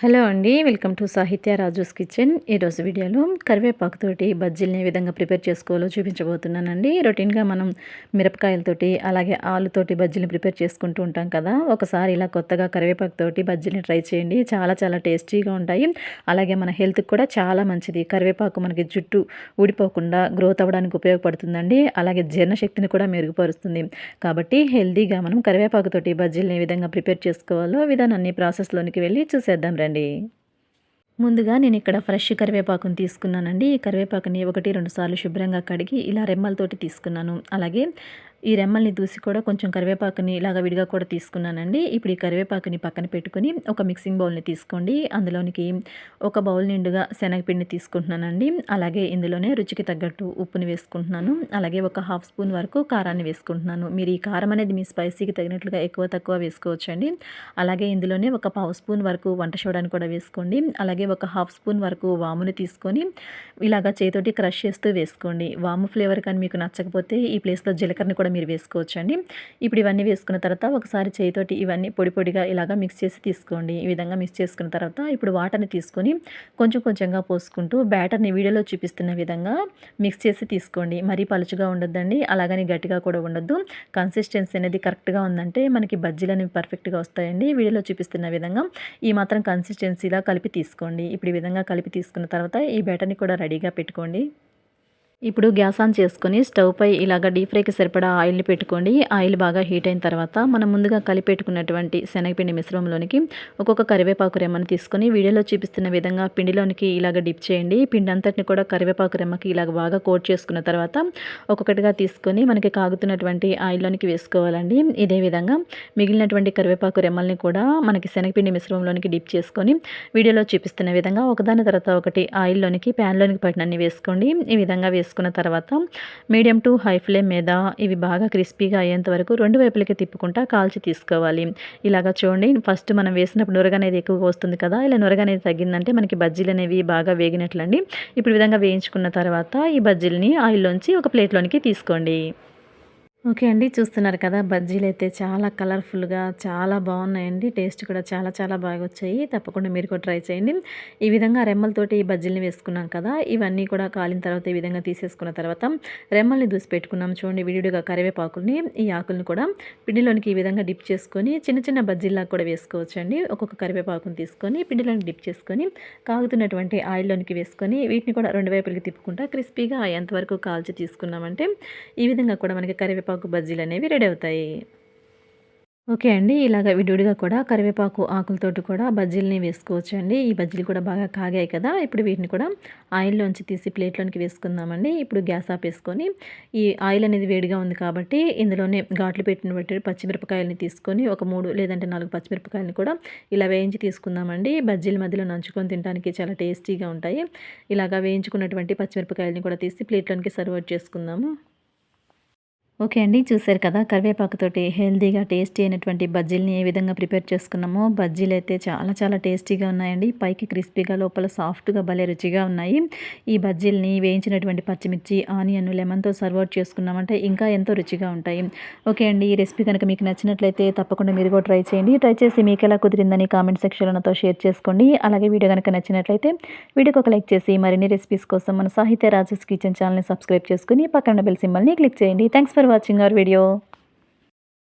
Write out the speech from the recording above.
Hello అండి welcome to సాహిత్య Raju's kitchen. ఈరోజు వీడియోలో కరివేపాకుతోటి బజ్జీలని ఏ విధంగా ప్రిపేర్ చేసుకోవాలో చూపించబోతున్నానండి. రొటీన్గా మనం మిరపకాయలతోటి అలాగే ఆలుతోటి బజ్జీలని ప్రిపేర్ చేసుకుంటూ ఉంటాం కదా. ఒకసారి ఇలా కొత్తగా కరివేపాకుతోటి బజ్జీని ట్రై చేయండి. చాలా చాలా టేస్టీగా ఉంటాయి. అలాగే మన హెల్త్కి కూడా చాలా మంచిది. కరివేపాకు మనకి జుట్టు ఊడిపోకుండా గ్రోత్ అవ్వడానికి ఉపయోగపడుతుందండి. అలాగే జీర్ణశక్తిని కూడా మెరుగుపరుస్తుంది. కాబట్టి హెల్తీగా మనం కరివేపాకుతోటి బజ్జీలను ఏ విధంగా ప్రిపేర్ చేసుకోవాలో విధానాన్ని ప్రాసెస్లోనికి వెళ్ళి చూసేద్దాం రండి. అండి ముందుగా నేను ఇక్కడ ఫ్రెష్ కరివేపాకుని తీసుకున్నానండి. ఈ కరివేపాకుని ఒకటి రెండు సార్లు శుభ్రంగా కడిగి ఇలా రెమ్మలతోటి తీసుకున్నాను. అలాగే ఈ రెమ్మల్ని దూసి కూడా కొంచెం కరివేపాకుని ఇలాగ విడిగా కూడా తీసుకున్నానండి. ఇప్పుడు ఈ కరివేపాకుని పక్కన పెట్టుకుని ఒక మిక్సింగ్ బౌల్ని తీసుకోండి. అందులోనికి ఒక బౌల్ నిండుగా శనగపిండి తీసుకుంటున్నానండి. అలాగే ఇందులోనే రుచికి తగ్గట్టు ఉప్పుని వేసుకుంటున్నాను. అలాగే ఒక హాఫ్ స్పూన్ వరకు కారాన్ని వేసుకుంటున్నాను. మీరు ఈ కారం అనేది మీ స్పైసీకి తగినట్లుగా ఎక్కువ తక్కువ వేసుకోవచ్చండి. అలాగే ఇందులోనే ఒక పావు స్పూన్ వరకు వంట సోడాని కూడా వేసుకోండి. అలాగే ఒక హాఫ్ స్పూన్ వరకు వాముని తీసుకొని ఇలాగ చేతోటి క్రష్ చేస్తూ వేసుకోండి. వాము ఫ్లేవర్ కానీ మీకు నచ్చకపోతే ఈ ప్లేస్లో జీలకర్రని కూడా కూడా మీరు వేసుకోవచ్చండి. ఇప్పుడు ఇవన్నీ వేసుకున్న తర్వాత ఒకసారి చేయితోటి ఇవన్నీ పొడి పొడిగా ఇలాగా మిక్స్ చేసి తీసుకోండి. ఈ విధంగా మిక్స్ చేసుకున్న తర్వాత ఇప్పుడు వాటర్ని తీసుకొని కొంచెం కొంచెంగా పోసుకుంటూ బ్యాటర్ని వీడియోలో చూపిస్తున్న విధంగా మిక్స్ చేసి తీసుకోండి. మరీ పలుచుగా ఉండొద్దండి. అలాగని గట్టిగా కూడా ఉండొద్దు. కన్సిస్టెన్సీ అనేది కరెక్ట్గా ఉందంటే మనకి బజ్జీలు అనేవి పర్ఫెక్ట్గా వస్తాయండి. వీడియోలో చూపిస్తున్న విధంగా ఈ మాత్రం కన్సిస్టెన్సీలా కలిపి తీసుకోండి. ఇప్పుడు ఈ విధంగా కలిపి తీసుకున్న తర్వాత ఈ బ్యాటర్ని కూడా రెడీగా పెట్టుకోండి. ఇప్పుడు గ్యాస్ ఆన్ చేసుకొని స్టవ్ పై ఇలాగ డీప్ ఫ్రైకి సరిపడా ఆయిల్ని పెట్టుకోండి. ఆయిల్ బాగా హీట్ అయిన తర్వాత మనం ముందుగా కలిపెట్టుకున్నటువంటి శనగపిండి మిశ్రమంలోనికి ఒక్కొక్క కరివేపాకు రెమ్మను తీసుకొని వీడియోలో చూపిస్తున్న విధంగా పిండిలోనికి ఇలాగ డిప్ చేయండి. పిండి అంతటిని కూడా కరివేపాకు రెమ్మకి ఇలాగ బాగా కోట్ చేసుకున్న తర్వాత ఒక్కొక్కటిగా తీసుకొని మనకి కాగుతున్నటువంటి ఆయిల్లోనికి వేసుకోవాలండి. ఇదే విధంగా మిగిలినటువంటి కరివేపాకు రెమ్మల్ని కూడా మనకి శనగపిండి మిశ్రమంలోనికి డిప్ చేసుకొని వీడియోలో చూపిస్తున్న విధంగా ఒకదాని తర్వాత ఒకటి ఆయిల్లోనికి ప్యాన్లోనికి పట్టినన్ని వేసుకోండి. ఈ విధంగా వేసుకోండి వేసుకున్న తర్వాత మీడియం టు హై ఫ్లేమ్ మీద ఇవి బాగా క్రిస్పీగా అయ్యేంత వరకు రెండు వైపులకి తిప్పుకుంటా కాల్చి తీసుకోవాలి. ఇలాగా చూడండి ఫస్ట్ మనం వేసినప్పుడు నురగ అనేది ఎక్కువగా వస్తుంది కదా ఇలా నురగ అనేది తగ్గిందంటే మనకి బజ్జీలు అనేవి బాగా వేగినట్లండి. ఇప్పుడు విధంగా వేయించుకున్న తర్వాత ఈ బజ్జీలని ఆయిల్లోంచి ఒక ప్లేట్లోనికి తీసుకోండి. ఓకే అండి. చూస్తున్నారు కదా బజ్జీలు అయితే చాలా కలర్ఫుల్గా చాలా బాగున్నాయండి. టేస్ట్ కూడా చాలా చాలా బాగా వచ్చాయి. తప్పకుండా మీరు కూడా ట్రై చేయండి. ఈ విధంగా రెమ్మలతోటి ఈ బజ్జీలని వేసుకున్నాం కదా ఇవన్నీ కూడా కాలిన తర్వాత ఈ విధంగా తీసేసుకున్న తర్వాత రెమ్మల్ని దూసి పెట్టుకున్నాం చూడండి. విడివిడిగా కరివేపాకుల్ని ఈ ఆకుల్ని కూడా పిండిలోనికి ఈ విధంగా డిప్ చేసుకొని చిన్న చిన్న బజ్జీల్లా కూడా వేసుకోవచ్చండి. ఒక్కొక్క కరివేపాకుని తీసుకొని పిండిలోనికి డిప్ చేసుకొని కాగుతున్నటువంటి ఆయిల్లోనికి వేసుకొని వీటిని కూడా రెండు వైపులకి తిప్పుకుంటా క్రిస్పీగా ఎంతవరకు కాల్చి తీసుకున్నామంటే ఈ విధంగా కూడా మనకి కరివేపాకు కరివేపాకు బజ్జీలు అనేవి రెడీ అవుతాయి. ఓకే అండి ఇలాగ విడివిడిగా కూడా కరివేపాకు ఆకులతోటి కూడా బజ్జీలని వేసుకోవచ్చు అండి ఈ బజ్జీలు కూడా బాగా కాగాయి కదా ఇప్పుడు వీటిని కూడా ఆయిల్లోంచి తీసి ప్లేట్లోనికి వేసుకుందామండి. ఇప్పుడు గ్యాస్ ఆపేసుకొని ఈ ఆయిల్ అనేది వేడిగా ఉంది కాబట్టి ఇందులోనే ఘాట్లు పెట్టిన బట్టి పచ్చిమిరపకాయలని తీసుకొని ఒక మూడు లేదంటే నాలుగు పచ్చిమిరపకాయలని కూడా ఇలా వేయించి తీసుకుందామండి. బజ్జీల మధ్యలో నంచుకొని తినడానికి చాలా టేస్టీగా ఉంటాయి. ఇలాగా వేయించుకున్నటువంటి పచ్చిమిరపకాయలని కూడా తీసి ప్లేట్లోనికి సర్వ్ చేసుకుందాము. ఓకే అండి చూసారు కదా కరివేపాకుతోటి హెల్తీగా టేస్టీ అయినటువంటి బజ్జీలని ఏ విధంగా ప్రిపేర్ చేసుకున్నామో. బజ్జీలు అయితే చాలా చాలా టేస్టీగా ఉన్నాయండి. పైకి క్రిస్పీగా లోపల సాఫ్ట్గా భలే రుచిగా ఉన్నాయి. ఈ బజ్జీలని వేయించినటువంటి పచ్చిమిర్చి ఆనియన్ లెమన్తో సర్వ్ అవుట్ చేసుకున్నామంటే ఇంకా ఎంతో రుచిగా ఉంటాయి. ఓకే అండి ఈ రెసిపీ కనుక మీకు నచ్చినట్లయితే తప్పకుండా మీరు కూడా ట్రై చేయండి. ట్రై చేసి మీకు ఎలా కుదిరిందని కామెంట్ సెక్షన్లో నాతో షేర్ చేసుకోండి. అలాగే వీడియో కనుక నచ్చినట్లయితే వీడియోకి ఒక లైక్ చేసి మరిన్ని రెసిపీస్ కోసం మన సాహిత్య రాజస్ కిచెన్ ఛానల్ని సబ్స్క్రైబ్ చేసుకుని పక్కన బెల్ సింబల్ని క్లిక్ చేయండి. Thanks for watching our video